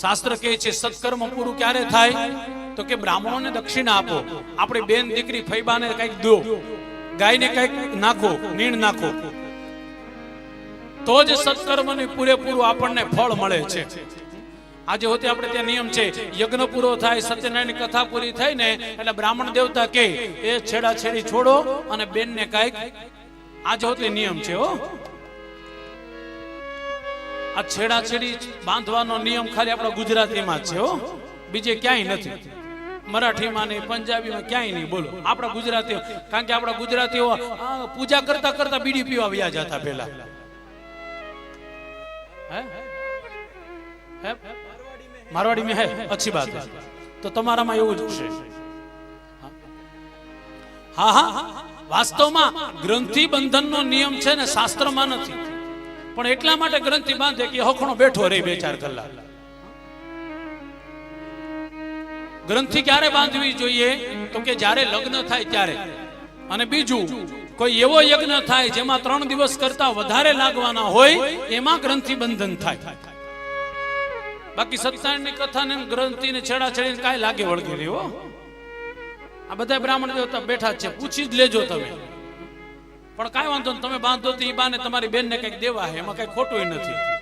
શાસ્ત્ર કહે છે, સત્કર્મ પૂરું ક્યારે થાય? તો કે બ્રાહ્મણોને દક્ષિણા આપો. આપણે બેન દીકરી ફૈબાને કંઈક દો. ગાયને કંઈક નાખો, નીણ નાખો. તો જ સત્કર્મની પૂરેપૂરું આપણને ફળ મળે છે. આજે હોતી આપણે ત્યાં નિયમ છે, યજ્ઞ પૂરો થાય સત્યનારાયણ કથા પૂરી થાય ને, એટલે બ્રાહ્મણ દેવતા કે, એ છેડા છેડી છોડો અને બેનને કાંઈક. આજે હોતી નિયમ છે, હો. આ છેડાછેડી બાંધવાનો નિયમ ખાલી આપણા ગુજરાતીમાં છે, હો. બીજે ક્યાંય નથી. મરાઠીમાં નહીં, પંજાબીમાં ક્યાંય નહીં, બોલો. આપણા ગુજરાતીઓ, કારણ કે આપણા ગુજરાતીઓ પૂજા કરતા કરતા બીડી પીવા વ્યા જતા પેલા મારવાડી મેં હે? અચ્છી વાત તો તમારામાં એવું જ છે. હા હા. વાસ્તવમાં ગ્રંથિ બંધનનો નિયમ છે ને શાસ્ત્રમાં નથી. પણ એટલા માટે ગ્રંથિ બાંધે કે હખણો બેઠો રહે બે ચાર કલાક. ગ્રંથિ ક્યારે બાંધવી જોઈએ? તો કે જ્યારે લગ્ન થાય ત્યારે. અને બીજું, કોઈ એવો યજ્ઞ થાય જેમાં ત્રણ દિવસ કરતા વધારે લાગવાના હોય, એમાં ગ્રંથિ બંધન થાય. બાકી સત્યનારાયણની કથાને છેડા છેડીને કાંઈ લાગે વળગે રહ્યો આ બધા બ્રાહ્મણ દેવતા બેઠા છે. પૂછી જ લેજો તમે. પણ કાંઈ વાંધો તમે બાંધો તો એ બાને તમારી બેનને કંઈક દેવા છે એમાં કંઈ ખોટું નથી.